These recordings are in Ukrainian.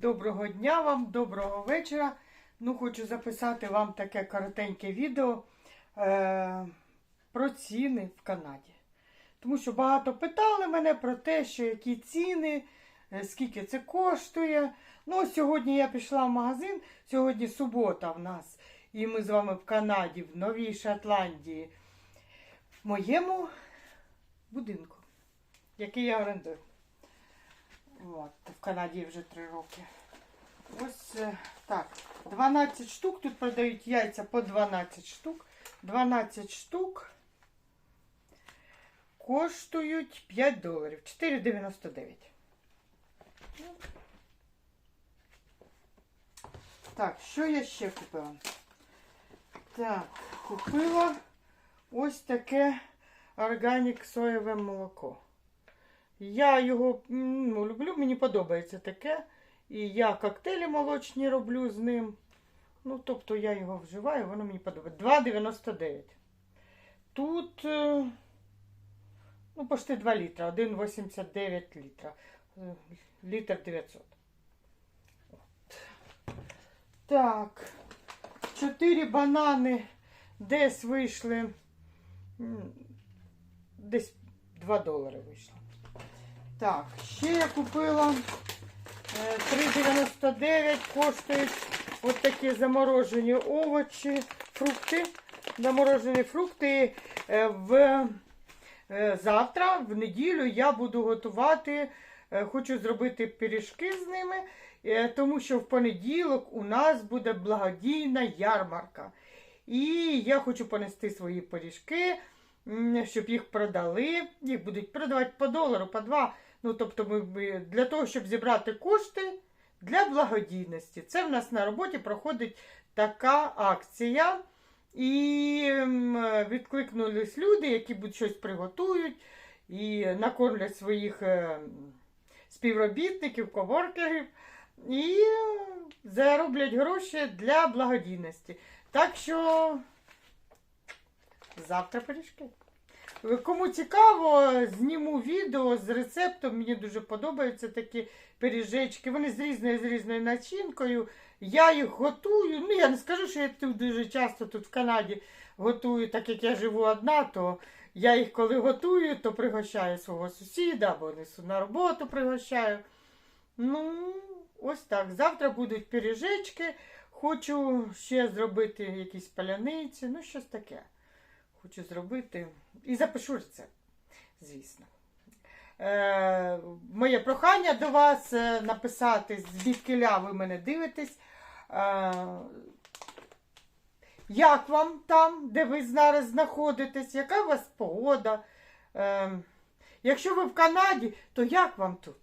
Доброго дня вам, доброго вечора. Ну, хочу записати вам таке коротеньке відео е, про ціни в Канаді. Тому що багато питали мене про те, що які ціни, е, скільки це коштує. Ну, сьогодні я пішла в магазин, сьогодні субота в нас, і ми з вами в Канаді, в Новій Шотландії, в моєму будинку, який я орендую. От, в Канаді вже три роки. Ось е, так. 12 штук. Тут продають яйця по 12 штук. 12 штук коштують 5 доларів. 4,99. Так, що я ще купила? Так, купила ось таке органік соєве молоко. Я його ну, люблю, мені подобається таке. І я коктейлі молочні роблю з ним. Ну, тобто я його вживаю, воно мені подобається. 2,99. Тут, е, ну, почти 2 літра, 1,89 літра. Е, Літр 900. От. Так. 4 банани десь вийшли. Десь 2 долари вийшло. Так, ще я купила е, 3,99 коштують от такі заморожені овочі, фрукти. Заморожені фрукти. Е, В, е, завтра, в неділю, я буду готувати, е, хочу зробити пиріжки з ними, е, тому що в понеділок у нас буде благодійна ярмарка. І я хочу понести свої пиріжки, щоб їх продали. Їх будуть продавати по долару, по два. Ну, тобто, ми, ми- для того, щоб зібрати кошти для благодійності. Це в нас на роботі проходить така акція. І відкликнулись люди, які будуть щось приготують і накормлять своїх е, співробітників, коворкерів і зароблять гроші для благодійності. Так що завтра пиріжки. Кому цікаво, зніму відео з рецептом. Мені дуже подобаються такі пиріжечки. Вони з різною з різною начинкою. Я їх готую. Ну, я не скажу, що я тут дуже часто тут в Канаді готую, так як я живу одна, то я їх коли готую, то пригощаю свого сусіда або несу на роботу пригощаю. Ну, ось так. Завтра будуть пиріжечки. Хочу ще зробити якісь паляниці, ну щось таке. Хочу зробити. І запишу рецепт, звісно. Е, моє прохання до вас е, написати, звідкиля ви мене дивитесь. Е, як вам там, де ви зараз знаходитесь, яка у вас погода? Е, якщо ви в Канаді, то як вам тут?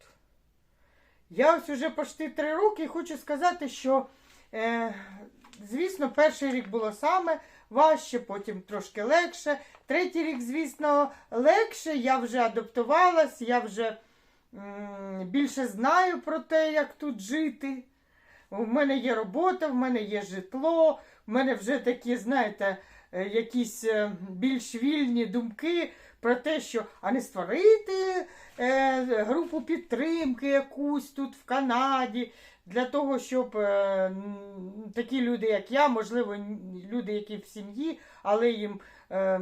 Я ось уже почти три роки і хочу сказати, що, е, звісно, перший рік було саме важче, потім трошки легше. Третій рік, звісно, легше. Я вже адаптувалась, я вже більше знаю про те, як тут жити. У мене є робота, в мене є житло, в мене вже такі, знаєте, е, якісь е, більш вільні думки про те, що а не створити е, групу підтримки якусь тут в Канаді, для того, щоб е, такі люди, як я, можливо, люди, які в сім'ї, але їм е,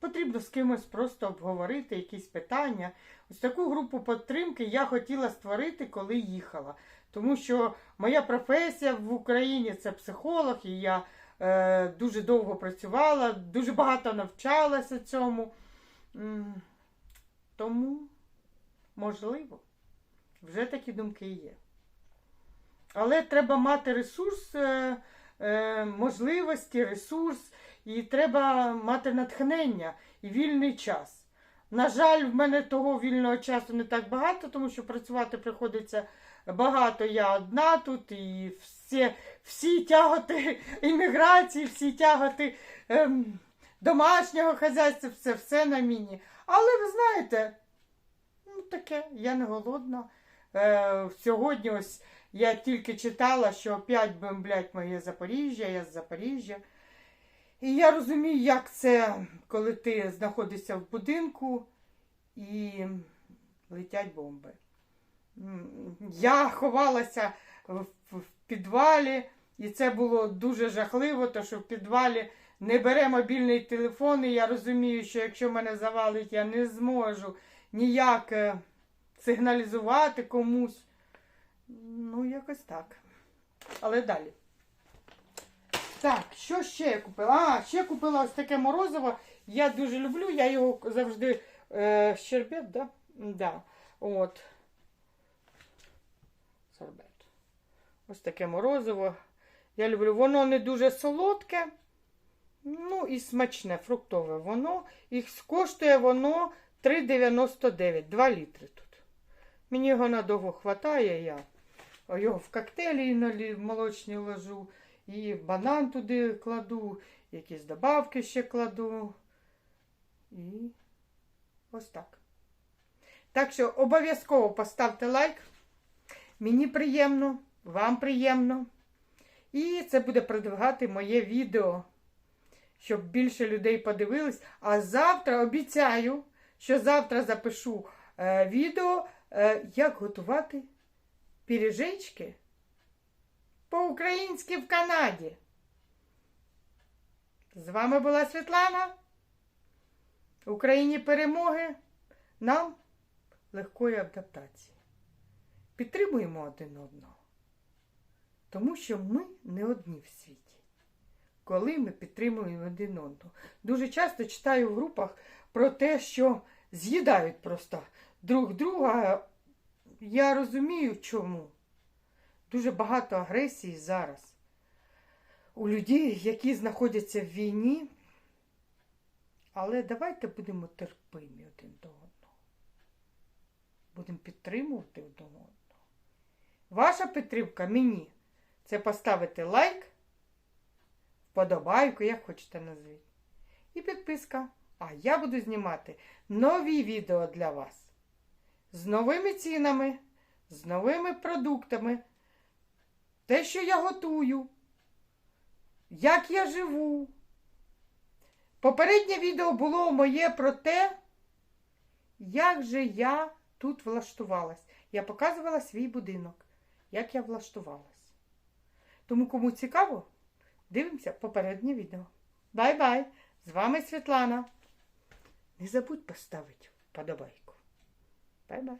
потрібно з кимось просто обговорити якісь питання. Ось таку групу підтримки я хотіла створити, коли їхала. Тому що моя професія в Україні це психолог, і я е, дуже довго працювала, дуже багато навчалася цьому. Тому, можливо, вже такі думки є. Але треба мати ресурс, е, е, можливості, ресурс, і треба мати натхнення і вільний час. На жаль, в мене того вільного часу не так багато, тому що працювати приходиться багато. Я одна тут, і всі, всі тяготи імміграції, всі тяготи ем, домашнього хазяйства, це все на мені. Але ви знаєте, ну таке, я не голодна. Е, сьогодні ось я тільки читала, що опять бомблять моє Запоріжжя, я з Запоріжжя. І я розумію, як це, коли ти знаходишся в будинку і летять бомби. Я ховалася в, підвалі. І це було дуже жахливо, тому що в підвалі не бере мобільний телефон. І я розумію, що якщо мене завалить, я не зможу ніяк е, сигналізувати комусь. Ну, якось так. Але далі. Так, що ще я купила? А, ще купила ось таке морозиво. Я дуже люблю, я його завжди е, щербет, да? Да. От. Сорбет. Ось таке морозиво. Я люблю. Воно не дуже солодке, ну і смачне, фруктове. Воно і коштує воно 3,99, 2 літри тут. Мені його надовго хватає, я його в коктейлі іноді молочні ложу, і банан туди кладу, якісь добавки ще кладу. І ось так. Так що обов'язково поставте лайк. Мені приємно, вам приємно. І це буде продвигати моє відео, щоб більше людей подивились. А завтра обіцяю, що завтра запишу е, відео, е, як готувати піріжечки по-українськи в Канаді. З вами була Світлана. Україні перемоги, нам легкої адаптації. Підтримуємо один одного. Тому що ми не одні в світі. Коли ми підтримуємо один одного. Дуже часто читаю в групах про те, що з'їдають просто друг друга. Я розумію, чому. Дуже багато агресії зараз. У людей, які знаходяться в війні. Але давайте будемо терпимі один до одного. Будемо підтримувати один одного. Ваша підтримка мені це поставити лайк, вподобайку, як хочете назвати. І підписка. А я буду знімати нові відео для вас. З новими цінами, з новими продуктами. Те, що я готую, як я живу. Попереднє відео було моє про те, як же я тут влаштувалась. Я показувала свій будинок, як я влаштувалась. Тому, кому цікаво, дивимося попереднє відео. Бай-бай! З вами Світлана. Не забудь поставити вподобайку. Бай-бай!